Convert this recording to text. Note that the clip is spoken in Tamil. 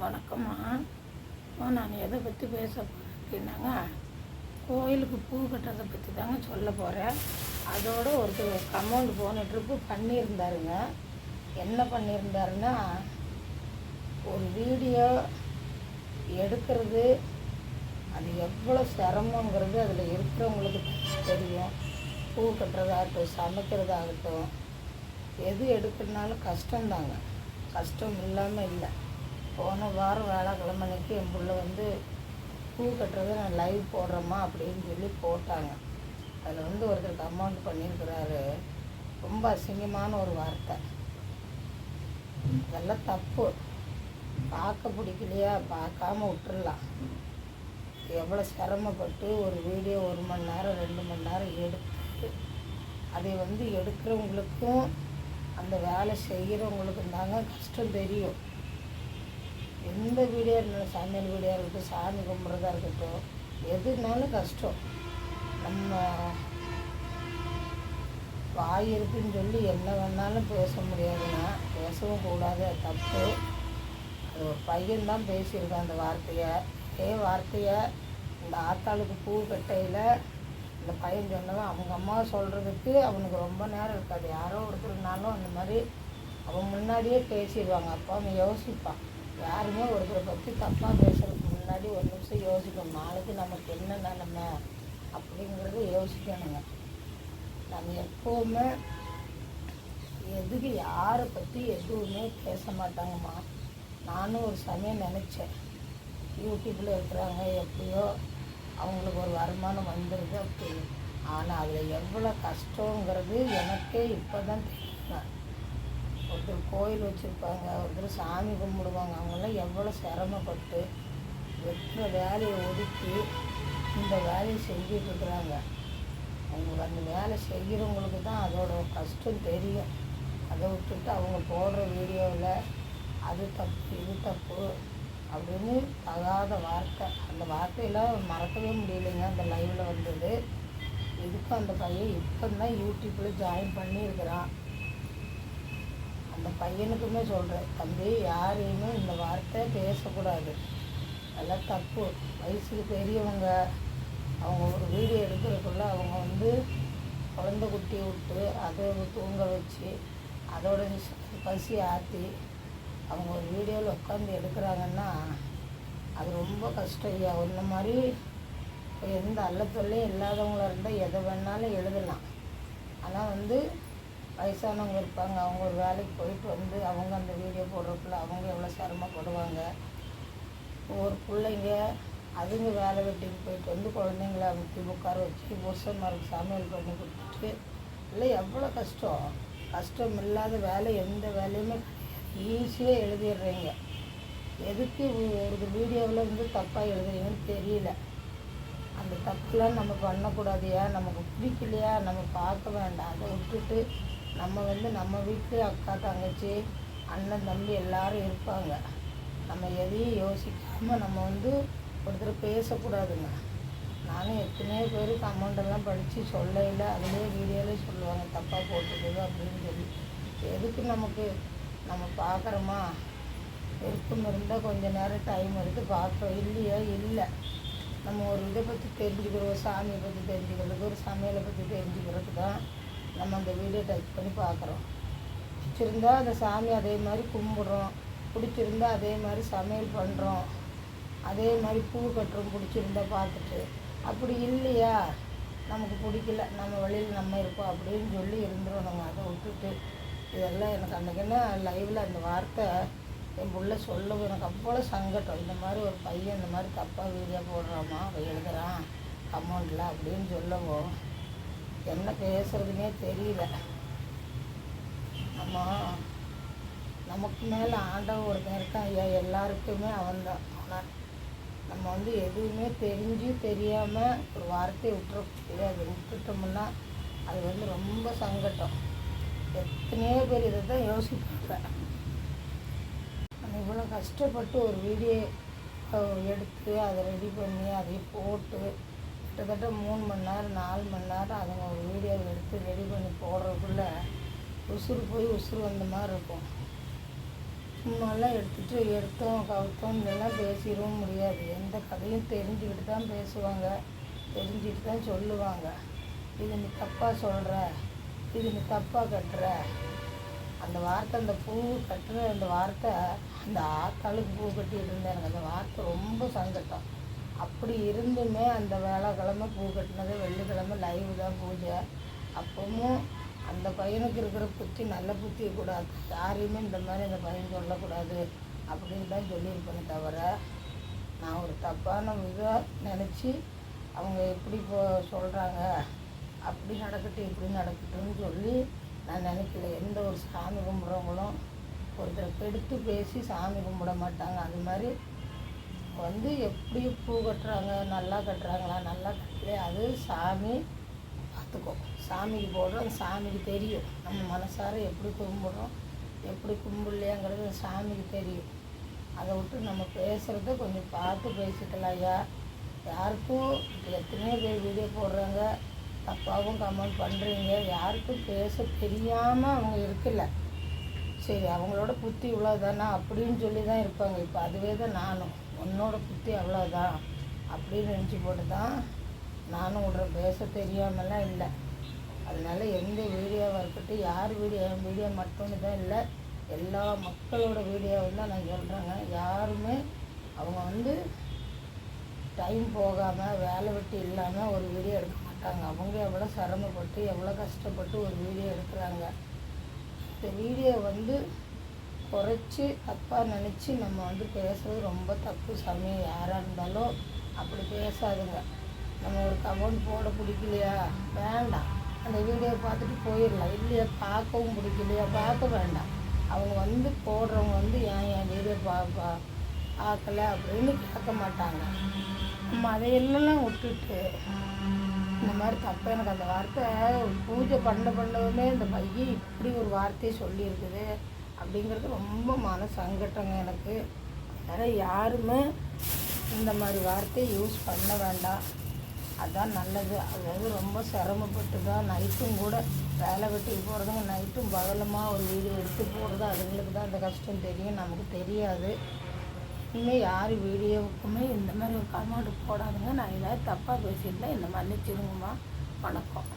வணக்கம்மா. நான் எதை பற்றி பேச போகிறேன் அப்படின்னாங்க கோயிலுக்கு பூ கட்டுறதை பற்றி தாங்க சொல்ல போகிறேன் அதோட ஒருத்தர் கமௌண்ட் போன ட்ரிப்பு பண்ணியிருந்தாருங்க. என்ன பண்ணியிருந்தாருன்னா ஒரு வீடியோ எடுக்கிறது அது எவ்வளோ சிரமங்கிறது அதில் இருக்கிறவங்களுக்கு தெரியும். பூ கட்டுறதாகட்டும் சமைக்கிறதாகட்டும் எது எடுக்கிறதுனாலும் கஷ்டம்தாங்க. கஷ்டம் இல்லாமல் இல்லை. போன வாரம் வேலைக்கிழமை அன்னைக்கு என் பிள்ளை வந்து பூ கட்டுறது நான் லைவ் போடுறேம்மா அப்படின்னு சொல்லி போட்டாங்க. அதில் வந்து ஒருத்தருக்கு அமௌண்ட் பண்ணியிருக்கிறாரு. ரொம்ப அசிங்கமான ஒரு வார்த்தை. அதெல்லாம் தப்பு. பார்க்க பிடிக்கலையா? பார்க்காம விட்டுடலாம் எவ்வளோ சிரமப்பட்டு ஒரு வீடியோ ஒரு மணி நேரம் ரெண்டு மணி நேரம் எடுத்து அதை வந்து எடுக்கிறவங்களுக்கும் அந்த வேலை செய்கிறவங்களுக்கும் தாங்க கஷ்டம் தெரியும். எந்த வீடியோ இருந்தாலும் சமையல் வீடியோ இருக்கட்டும் சாமி கும்பிட்றதா இருக்கட்டும் எதுனாலும் கஷ்டம். நம்ம வாய் இருக்குன்னு சொல்லி என்ன வேணாலும் பேச முடியாதுன்னா பேசவும் கூடாது தப்பு. அது ஒரு பையன்தான் பேசியிருக்கான் அந்த வார்த்தையை. அதே வார்த்தையை இந்த ஆத்தாளுக்கு பூ கட்டையில் இந்த பையன் சொன்னவன் அவங்க அம்மா சொல்கிறதுக்கு அவனுக்கு ரொம்ப நேரம் இருக்காது. யாரோ ஒருத்தருனாலும் அந்த மாதிரி அவன் முன்னாடியே பேசிடுவாங்க. அப்போ அவன் யோசிப்பான். யாருமே ஒருத்தரை பற்றி தப்பாக பேசுகிறதுக்கு முன்னாடி ஒரு நிமிஷம் யோசிக்கணும். நாளைக்கு நமக்கு என்ன நிலமை அப்படிங்கிறத யோசிக்கணுங்க. நம்ம எப்போவுமே எதுக்கு யாரை பற்றி எதுவுமே பேச மாட்டாங்கம்மா. நானும் ஒரு சமயம் நினச்சேன். யூடியூப்பில் இருக்கிறாங்க எப்படியோ அவங்களுக்கு ஒரு வருமானம் வந்துடுது அப்படின்னு. ஆனால் அதில் எவ்வளோ கஷ்டங்கிறது எனக்கே இப்போ தான் தெரியும் ஒருத்தர் கோயில் வச்சுருப்பாங்க ஒருத்தர் சாமி கும்பிடுவாங்க அவங்கெல்லாம் எவ்வளோ சிரமப்பட்டு எத்தனை வேலையை ஒதுக்கி இந்த வேலையை செஞ்சுட்டு இருக்கிறாங்க. அவங்க அந்த வேலை செய்கிறவங்களுக்கு தான் அதோட கஷ்டம் தெரியும். அதை விட்டுட்டு அவங்க போடுற வீடியோவில் அது தப்பு இது தப்பு அப்படின்னு தகாத வார்த்தை. அந்த வார்த்தையெல்லாம் மறக்கவே முடியலைங்க அந்த லைவில் வந்தது. இதுக்கும் அந்த பையன் இப்போ தான் யூடியூப்பில் ஜாயின் பண்ணியிருக்கிறான். அந்த பையனுக்குமே சொல்கிறேன் தம்பி யாரையுமே இந்த வார்த்தை பேசக்கூடாது. அதெல்லாம் தப்பு. வயசுக்கு பெரியவங்க அவங்க ஒரு வீடியோ எடுக்கிறதுக்குள்ள அவங்க வந்து குழந்த குட்டி விட்டு அதை தூங்க வச்சு அதோட பசி ஆற்றி அவங்க ஒரு வீடியோவில் உட்காந்து எடுக்கிறாங்கன்னா அது ரொம்ப கஷ்டம் ஐயா. இந்த மாதிரி எந்த அல்லத்தொல்லையும் இல்லாதவங்களா இருந்தால் எதை வேணாலும் எழுதலாம். ஆனால் வந்து வயசானவங்க இருப்பாங்க. அவங்க ஒரு வேலைக்கு போயிட்டு வந்து அவங்க அந்த வீடியோ போடுறதுக்குள்ள அவங்க எவ்வளோ சிரமப்படுவாங்க? ஒரு பிள்ளைங்க அதுங்க வேலை வெட்டிக்கு போயிட்டு வந்து குழந்தைங்கள அமைத்தி உட்கார வச்சு புருஷன்மாருக்கு சமையல் பண்ணி கொடுத்துட்டு இல்லை எவ்வளோ கஷ்டம்? கஷ்டம் இல்லாத வேலை எந்த வேலையுமே ஈஸியாக எழுதிடுறீங்க. எதுக்கு ஒரு வீடியோவில் வந்து தப்பாக எழுதுறீங்கன்னு தெரியல. அந்த தப்புலாம் நம்ம பண்ணக்கூடாதுயா நமக்கு பிடிக்கலையா? நம்ம பார்க்க வேண்டாம். அதை விட்டுட்டு நம்ம வந்து நம்ம வீட்டு அக்கா தங்கச்சி அண்ணன் தம்பி எல்லாரும் இருப்பாங்க. நம்ம எதையும் யோசிக்காமல் நம்ம வந்து ஒருத்தர் பேசக்கூடாதுங்க. நானும் எத்தனையோ பேர் கமெண்டெல்லாம் படித்து சொல்லையில் அதுலேயே வீடியோலேயே சொல்லுவாங்க தப்பாக போட்டுக்குது அப்படின்னு சொல்லி. எதுக்கு நமக்கு? நம்ம பார்க்குறோமா விருப்பம் இருந்தால் கொஞ்ச நேரம் டைம் எடுத்து பார்க்குறோம் இல்லையா? இல்லை. நம்ம ஒரு இதை பற்றி தெரிஞ்சுக்கிறோம் சாமியை பற்றி தெரிஞ்சுக்கிறதுக்கு ஒரு சமையலை பற்றி தெரிஞ்சுக்கிறதுக்கு தான் நம்ம அந்த வீடியோ டைப் பண்ணி பார்க்குறோம். பிடிச்சிருந்தா அந்த சாமி அதே மாதிரி கும்பிட்றோம். பிடிச்சிருந்தா அதே மாதிரி சமையல் பண்ணுறோம் அதே மாதிரி பூ கட்டுறோம் பிடிச்சிருந்தா பார்த்துட்டு. அப்படி இல்லையா? நமக்கு பிடிக்கல. நம்ம வழியில் நம்ம இருப்போம் அப்படின்னு சொல்லி இருந்துடணுங்க. அதை விட்டுட்டு இதெல்லாம் எனக்கு அன்றைக்கின்னா லைவில் அந்த வார்த்தை என் பிள்ளை சொல்லவும் எனக்கு அவ்வளோ சங்கடம். இந்த மாதிரி ஒரு பையன் இந்த மாதிரி தப்பாக வீடியோ போடுறாமா? அவன் எழுதுகிறான் அமௌண்ட்டில் அப்படின்னு சொல்லவும் என்ன பேசுறதுனே தெரியல. நம்ம நமக்கு மேலே ஆண்டவன் ஒருத்தன் இருக்கான். ஐயா எல்லாருக்குமே அவன்தான். ஆனால் நம்ம வந்து எதுவுமே தெரிஞ்சு தெரியாமல் ஒரு வார்த்தையை விட்டுற அது விட்டுட்டோம்னா அது வந்து ரொம்ப சங்கட்டம் எத்தனையோ பேர் இதை தான் யோசிப்பாங்க. நம்ம இவ்வளோ கஷ்டப்பட்டு ஒரு வீடியோ எடுத்து அதை ரெடி பண்ணி அதை போட்டு கிட்டத்தட்ட மூணு மணி நேரம் நாலு மணி நேரம் அதுங்க ஒரு வீடியோ எடுத்து ரெடி பண்ணி போடுறதுக்குள்ள உசுறு போய் உசுறு வந்த மாதிரி இருக்கும். சும்மாலாம் எடுத்துகிட்டு எடுத்தோம் கவுத்தோம் எல்லாம் பேசிடவும் முடியாது. எந்த கதையும் தெரிஞ்சுக்கிட்டு தான் பேசுவாங்க. தெரிஞ்சுக்கிட்டு தான் சொல்லுவாங்க. இது நீ தப்பாக சொல்கிற இது நீ தப்பாக கட்டுற. அந்த வார்த்தை அந்த பூ கட்டுற அந்த வார்த்தை அந்த ஆத்தாளுக்கு பூ கட்டிகிட்டு இருந்தேன் எனக்கு அந்த வார்த்தை ரொம்ப சங்கட்டம் அப்படி இருந்துமே அந்த வேலைக்கிழமை பூ கட்டினது வெள்ளிக்கிழமை லைவ் தான் பூஜை. அப்பவும் அந்த பையனுக்கு இருக்கிற புத்தி நல்ல புத்தி கூடாது யாரையுமே இந்த மாதிரி அந்த பையன் சொல்லக்கூடாது அப்படின்னு தான் சொல்லியிருப்பேனே தவிர நான் ஒரு தப்பான இதை நினச்சி அவங்க எப்படி இப்போ சொல்கிறாங்க அப்படி நடக்கட்டும் இப்படி நடக்கட்டும்னு சொல்லி நான் நினைக்கல. எந்த ஒரு சாமி கும்பிட்றவங்களும் ஒருத்தரை கெடுத்து பேசி சாமி கும்பிட மாட்டாங்க. அது மாதிரி வந்து எப்படி பூ கட்டுறாங்க நல்லா கட்டுறாங்களா நல்லா கட்டலையா அது சாமி பார்த்துக்கும் சாமிக்கு போடுறோம் சாமிக்கு தெரியும். நம்ம மனசார எப்படி கும்பிட்றோம் எப்படி கும்பிடலையாங்கிறது சாமிக்கு தெரியும். அதை விட்டு நம்ம பேசுகிறத கொஞ்சம் பார்த்து பேசிக்கலாம் ஐயா. யாருக்கும் எத்தனையோ பேர் வீடியோ போடுறாங்க தப்பாகவும் கமெண்ட் பண்ணுறீங்க யாருக்கும் பேச தெரியாமல் அவங்க இருக்கல சரி அவங்களோட புத்தி இவ்வளோதானா அப்படின்னு சொல்லி தான் இருப்பாங்க. இப்போ அதுவே தான் நானும். உன்னோட புத்தி அவ்வளோதான் அப்படின்னு நினச்சி போட்டு தான் நானும் விட்ற பேச தெரியாமலாம் இல்லை. அதனால் எந்த வீடியோவாக இருக்கட்டும் யார் வீடியோ என் வீடியோ மட்டும்னு தான் இல்லை. எல்லா மக்களோட வீடியோவும் தான் நான் சொல்கிறேங்க யாருமே அவங்க வந்து டைம் போகாமல் வேலை வெட்டி இல்லாமல் ஒரு வீடியோ எடுக்க மாட்டாங்க. அவங்க எவ்வளோ சிரமப்பட்டு எவ்வளோ கஷ்டப்பட்டு ஒரு வீடியோ எடுக்கிறாங்க. இந்த வீடியோ வந்து குறைச்சி தப்பாக நினச்சி நம்ம வந்து பேசுகிறது ரொம்ப தப்பு சமயம் யாராக இருந்தாலும் அப்படி பேசாதுங்க. நம்ம ஒரு கமெண்ட் போட பிடிக்கலையா? வேண்டாம். அந்த வீடியோ பார்த்துட்டு போயிடலாம். இல்லையா? பார்க்கவும் பிடிக்கலையா? பார்க்க வேண்டாம். அவங்க வந்து போடுறவங்க வந்து ஏன் என் வீடியோ பா பா பார்க்கல அப்படின்னு கேட்க மாட்டாங்க. நம்ம அதையெல்லாம் விட்டுட்டு இந்த மாதிரி தப்பு எனக்கு அந்த வார்த்தை பூஜை பண்ண பண்ணவுமே இந்த பையன் இப்படி ஒரு வார்த்தையை சொல்லியிருக்குது. அப்படிங்கிறது ரொம்ப மன சங்கட்டங்க எனக்கு. அதனால் யாருமே இந்த மாதிரி வார்த்தையை யூஸ் பண்ண வேண்டாம். அதுதான் நல்லது. அதாவது ரொம்ப சிரமப்பட்டு தான் நைட்டும் கூட வேலை வெட்டிக்கு போகிறதுங்க நைட்டும் பகலமாக ஒரு வீடியோ எடுத்து போடுறது அதுங்களுக்கு தான் அந்த கஷ்டம் தெரியும். நமக்கு தெரியாது. இனிமேல் யார் வீடியோவுக்குமே இந்த மாதிரி ஒரு கமெண்ட் போடாதுங்க. நான் ஏதாவது தப்பாக பேசியிருந்தேன் இந்த மன்னிச்சிருங்கம்மா. வணக்கம்.